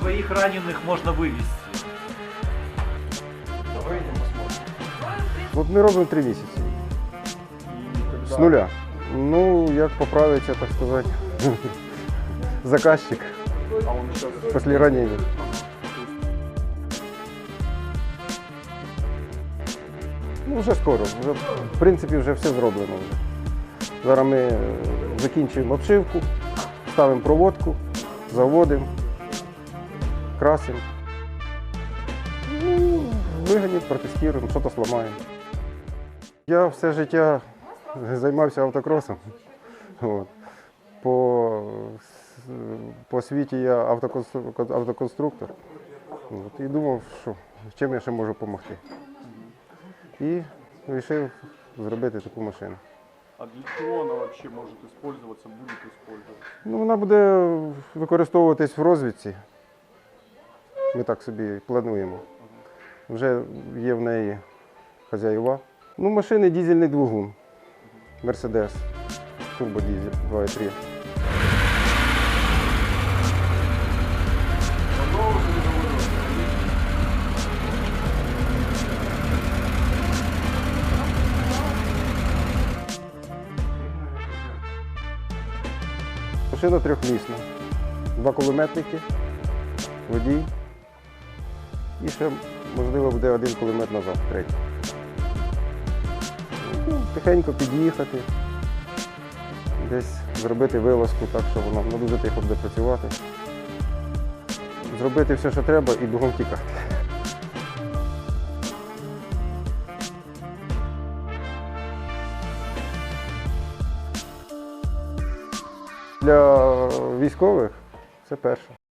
Своих раненых можно вывести. От ми робимо три місяці. З нуля. Ну, як поправиться, так сказати, заказчик після ранення. Ну, вже скоро. Вже, в принципі, вже все зроблено. Вже. Зараз ми е, закінчуємо обшивку, ставимо проводку, заводимо, красимо. Ну, виганемо, протестуємо, щось зламаємо. Я все життя займався автокросом. От. По, по освіті я автоконструктор. От. І думав, що чим я ще можу допомогти. І вирішив зробити таку машину. А для чего она вообще может использоваться, будет использоваться? Ну, вона буде використовуватись в розвідці. Ми так собі плануємо. Вже є в неї хазяїва. Ну, машини дізельний двигун. Мерседес. Турбодізель 2.3. Машина трьохмісна. Два кулеметники, водій. І ще, можливо, буде один кулемет назад, третій. Ну, тихенько під'їхати, десь зробити вилазку так, щоб воно, воно дуже тихо буде працювати. Зробити все, що треба, і бігом тікати. Для військових це перше.